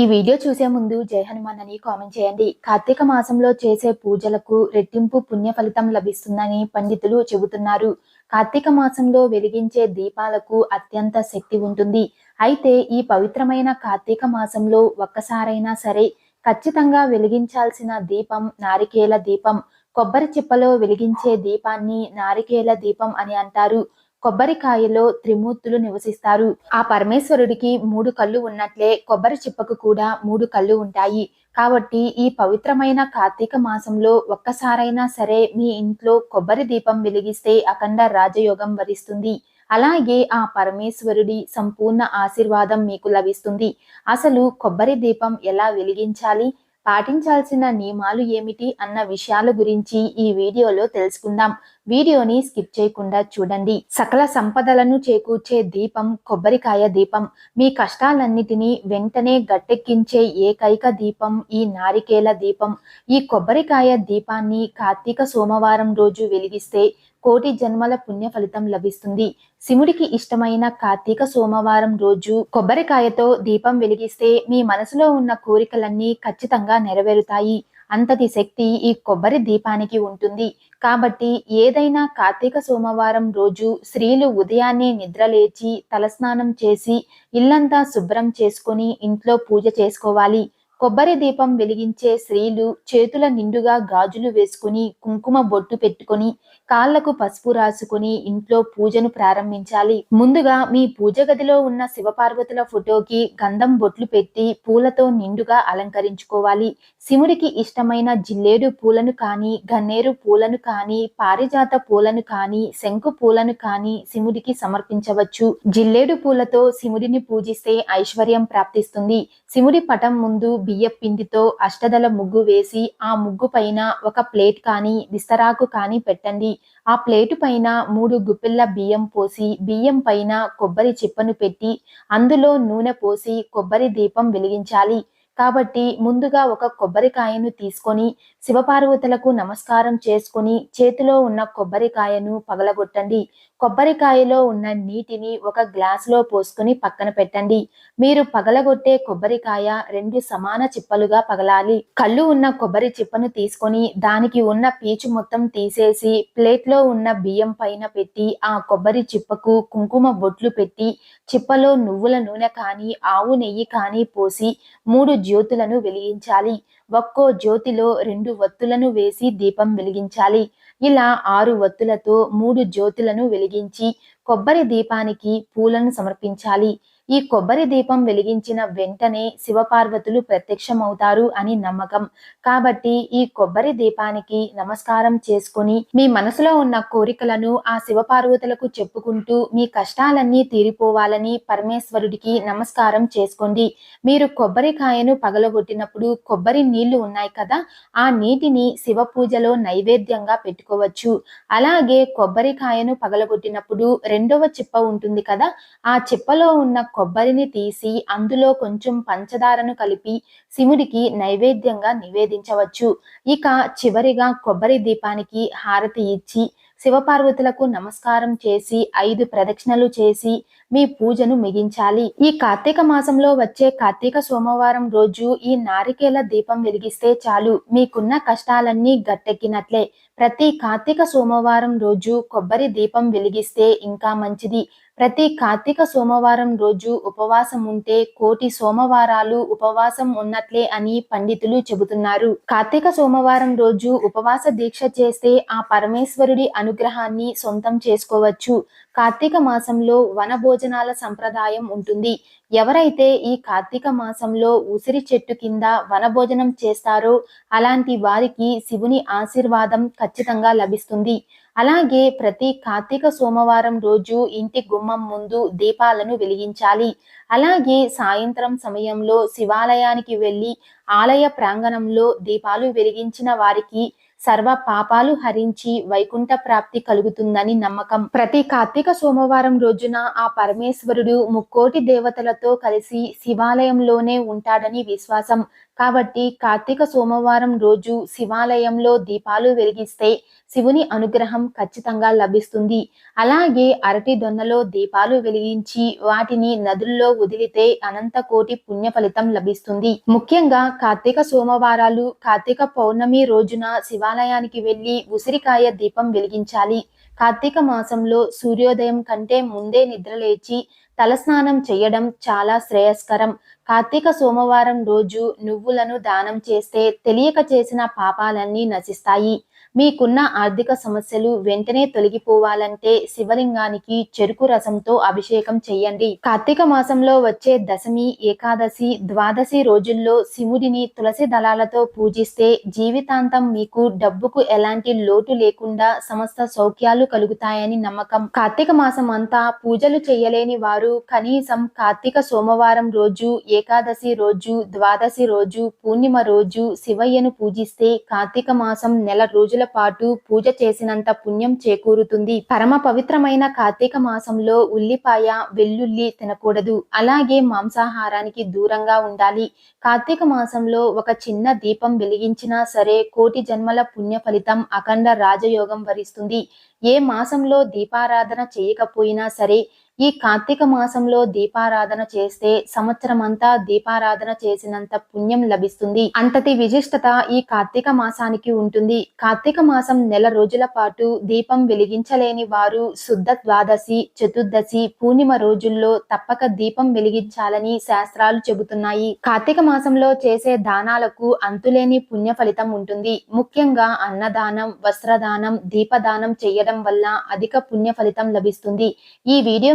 ఈ వీడియో చూసే ముందు జై హనుమాన్ అని కామెంట్ చేయండి. కార్తీక మాసంలో చేసే పూజలకు రెట్టింపు పుణ్య ఫలితం లభిస్తుందని పండితులు చెబుతున్నారు. కార్తీక మాసంలో వెలిగించే దీపాలకు అత్యంత శక్తి ఉంటుంది. అయితే ఈ పవిత్రమైన కార్తీక మాసంలో ఒక్కసారైనా సరే ఖచ్చితంగా వెలిగించాల్సిన దీపం నారికేల దీపం. కొబ్బరి చిప్పలో వెలిగించే దీపాన్ని నారికేల దీపం అని అంటారు. కొబ్బరికాయలో త్రిమూర్తులు నివసిస్తారు. ఆ పరమేశ్వరుడికి మూడు కళ్ళు ఉన్నట్లే కొబ్బరి చిప్పకు కూడా మూడు కళ్ళు ఉంటాయి. కాబట్టి ఈ పవిత్రమైన కార్తీక మాసంలో ఒక్కసారైనా సరే మీ ఇంట్లో కొబ్బరి దీపం వెలిగిస్తే అఖండ రాజయోగం వరిస్తుంది. అలాగే ఆ పరమేశ్వరుడి సంపూర్ణ ఆశీర్వాదం మీకు లభిస్తుంది. అసలు కొబ్బరి దీపం ఎలా వెలిగించాలి? పాటించాల్సిన నియమాలు ఏమిటి అన్న విషయాల గురించి ఈ వీడియోలో తెలుసుకుందాం. వీడియోని స్కిప్ చేయకుండా చూడండి. సకల సంపదలను చేకూర్చే దీపం కొబ్బరికాయ దీపం. మీ కష్టాలన్నిటినీ వెంటనే గట్టెక్కించే ఏకైక దీపం ఈ నారికేల దీపం. ఈ కొబ్బరికాయ దీపాన్ని కార్తీక సోమవారం రోజు వెలిగిస్తే కోటి జన్మల పుణ్య ఫలితం లభిస్తుంది. శివుడికి ఇష్టమైన కార్తీక సోమవారం రోజు కొబ్బరికాయతో దీపం వెలిగిస్తే మీ మనసులో ఉన్న కోరికలన్నీ ఖచ్చితంగా నెరవేరుతాయి. అంతటి శక్తి ఈ కొబ్బరి దీపానికి ఉంటుంది. కాబట్టి ఏదైనా కార్తీక సోమవారం రోజు స్త్రీలు ఉదయాన్నే నిద్రలేచి తలస్నానం చేసి ఇల్లంతా శుభ్రం చేసుకొని ఇంట్లో పూజ చేసుకోవాలి. కొబ్బరి దీపం వెలిగించే స్త్రీలు చేతుల నిండుగా గాజులు వేసుకుని కుంకుమ బొట్టు పెట్టుకొని కాళ్ళకు పసుపు రాసుకుని ఇంట్లో పూజను ప్రారంభించాలి. ముందుగా మీ పూజ గదిలో ఉన్న శివపార్వతుల ఫోటోకి గంధం బొట్లు పెట్టి పూలతో నిండుగా అలంకరించుకోవాలి. శివుడికి ఇష్టమైన జిల్లేడు పూలను కానీ గన్నేరు పూలను కానీ పారిజాత పూలను కానీ శంకు పూలను కానీ శివుడికి సమర్పించవచ్చు. జిల్లేడు పూలతో శివుడిని పూజిస్తే ఐశ్వర్యం ప్రాప్తిస్తుంది. శివుడి పటం ముందు బియ్య పిండితో అష్టదల ముగ్గు వేసి ఆ ముగ్గు పైన ఒక ప్లేట్ కానీ విస్తరాకు కానీ పెట్టండి. ఆ ప్లేటు పైన మూడు గుప్పిళ్ళ బియ్యం పోసి బియ్యం పైన కొబ్బరి చిప్పను పెట్టి అందులో నూనె పోసి కొబ్బరి దీపం వెలిగించాలి. కాబట్టి ముందుగా ఒక కొబ్బరికాయను తీసుకొని శివపార్వతులకు నమస్కారం చేసుకొని చేతిలో ఉన్న కొబ్బరికాయను పగలగొట్టండి. కొబ్బరికాయలో ఉన్న నీటిని ఒక గ్లాసులో పోసుకొని పక్కన పెట్టండి. మీరు పగలగొట్టే కొబ్బరికాయ రెండు సమాన చిప్పలుగా పగలాలి. కళ్ళు ఉన్న కొబ్బరి చిప్పను తీసుకొని దానికి ఉన్న పీచు మొత్తం తీసేసి ప్లేట్లో ఉన్న బియ్యం పైన పెట్టి ఆ కొబ్బరి చిప్పకు కుంకుమ బొట్లు పెట్టి చిప్పలో నువ్వుల నూనె కానీ ఆవు నెయ్యి కానీ పోసి మూడు జ్యోతులను వెలిగించాలి. ఒక్కో జ్యోతిలో రెండు వత్తులను వేసి దీపం వెలిగించాలి. ఇలా ఆరు వత్తులతో మూడు జ్యోతులను వెలిగించి కొబ్బరి దీపానికి పూలను సమర్పించాలి. ఈ కొబ్బరి దీపం వెలిగించిన వెంటనే శివపార్వతులు ప్రత్యక్షమవుతారు అని నమ్మకం. కాబట్టి ఈ కొబ్బరి దీపానికి నమస్కారం చేసుకుని మీ మనసులో ఉన్న కోరికలను ఆ శివపార్వతులకు చెప్పుకుంటూ మీ కష్టాలన్నీ తీరిపోవాలని పరమేశ్వరుడికి నమస్కారం చేసుకోండి. మీరు కొబ్బరికాయను పగలగొట్టినప్పుడు కొబ్బరి నీళ్ళు ఉన్నాయి కదా ఆ నీటిని శివ పూజలో నైవేద్యంగా పెట్టుకోవచ్చు. అలాగే కొబ్బరికాయను పగలగొట్టినప్పుడు రెండవ చిప్ప ఉంటుంది కదా ఆ చిప్పలో ఉన్న కొబ్బరిని తీసి అందులో కొంచెం పంచదారను కలిపి శివుడికి నైవేద్యంగా నివేదించవచ్చు. ఇక చివరిగా కొబ్బరి దీపానికి హారతి ఇచ్చి శివపార్వతులకు నమస్కారం చేసి ఐదు ప్రదక్షిణలు చేసి మీ పూజను మిగించాలి. ఈ కార్తీక మాసంలో వచ్చే కార్తీక సోమవారం రోజు ఈ నారికేల దీపం వెలిగిస్తే చాలు. మీకున్న కష్టాలన్నీ గట్టెక్కినట్లే. ప్రతి కార్తీక సోమవారం రోజు కొబ్బరి దీపం వెలిగిస్తే ఇంకా మంచిది. ప్రతి కార్తీక సోమవారం రోజు ఉపవాసం ఉంటే కోటి సోమవారాలు ఉపవాసం ఉన్నట్లే అని పండితులు చెబుతున్నారు. కార్తీక సోమవారం రోజు ఉపవాస దీక్ష చేస్తే ఆ పరమేశ్వరుడి అనుగ్రహాన్ని సొంతం చేసుకోవచ్చు. కార్తీక మాసంలో వన భోజనాల సంప్రదాయం ఉంటుంది. ఎవరైతే ఈ కార్తీక మాసంలో ఉసిరి చెట్టు కింద వనభోజనం చేస్తారో అలాంటి వారికి శివుని ఆశీర్వాదం ఖచ్చితంగా లభిస్తుంది. అలాగే ప్రతి కార్తీక సోమవారం రోజు ఇంటి గుమ్మం ముందు దీపాలను వెలిగించాలి. అలాగే సాయంత్రం సమయంలో శివాలయానికి వెళ్ళి ఆలయ ప్రాంగణంలో దీపాలు వెలిగించిన వారికి సర్వ పాపాలు హరించి వైకుంఠ ప్రాప్తి కలుగుతుందని నమ్మకం. ప్రతి కార్తీక సోమవారం రోజున ఆ పరమేశ్వరుడు ముక్కోటి దేవతలతో కలిసి శివాలయంలోనే ఉంటాడని విశ్వాసం. కాబట్టి కార్తీక సోమవారం రోజు శివాలయంలో దీపాలు వెలిగిస్తే శివుని అనుగ్రహం ఖచ్చితంగా లభిస్తుంది. అలాగే అరటి దొన్నలో దీపాలు వెలిగించి వాటిని నదుల్లో వదిలితే అనంత కోటి పుణ్య ఫలితం లభిస్తుంది. ముఖ్యంగా కార్తీక సోమవారాలు కార్తీక పౌర్ణమి రోజున శివాలయానికి వెళ్ళి ఉసిరికాయ దీపం వెలిగించాలి. కార్తీక మాసంలో సూర్యోదయం కంటే ముందే నిద్రలేచి తలస్నానం చేయడం చాలా శ్రేయస్కరం. కార్తీక సోమవారం రోజు నువ్వులను దానం చేస్తే తెలియక చేసిన పాపాలన్నీ నశిస్తాయి. మీకున్న ఆర్థిక సమస్యలు వెంటనే తొలగిపోవాలంటే శివలింగానికి చెరుకు రసంతో అభిషేకం చేయండి కార్తీక మాసంలో వచ్చే దశమి ఏకాదశి ద్వాదశి రోజుల్లో శివుడిని తులసి దళాలతో పూజిస్తే జీవితాంతం మీకు డబ్బుకు ఎలాంటి లోటు లేకుండా సమస్త సౌఖ్యాలు కలుగుతాయని నమ్మకం. కార్తీక మాసం అంతా పూజలు చేయలేని వారు కనీసం కార్తీక సోమవారం రోజు ఏకాదశి రోజు ద్వాదశి రోజు పూర్ణిమ రోజు శివయ్యను పూజిస్తే కార్తీక మాసం నెల రోజుల పాటు పూజ చేసినంత పుణ్యం చేకూరుతుంది. పరమ పవిత్రమైన కార్తీక మాసంలో ఉల్లిపాయ వెల్లుల్లి తినకూడదు. అలాగే మాంసాహారానికి దూరంగా ఉండాలి. కార్తీక మాసంలో ఒక చిన్న దీపం వెలిగించినా సరే కోటి జన్మల పుణ్య ఫలితం అఖండ రాజయోగం వరిస్తుంది. ఏ మాసంలో దీపారాధన చేయకపోయినా సరే ఈ కార్తీక మాసంలో దీపారాధన చేస్తే సంవత్సరం అంతా దీపారాధన చేసినంత పుణ్యం లభిస్తుంది. అంతటి విశిష్టత ఈ కార్తీక మాసానికి ఉంటుంది. కార్తీక మాసం నెల రోజుల పాటు దీపం వెలిగించలేని వారు శుద్ధ ద్వాదశి చతుర్దశి పూర్ణిమ రోజుల్లో తప్పక దీపం వెలిగించాలని శాస్త్రాలు చెబుతున్నాయి. కార్తీక మాసంలో చేసే దానాలకు అంతులేని పుణ్య ఫలితం ఉంటుంది. ముఖ్యంగా అన్నదానం వస్త్రదానం దీపదానం చేయడం వల్ల అధిక పుణ్య ఫలితం లభిస్తుంది. ఈ వీడియో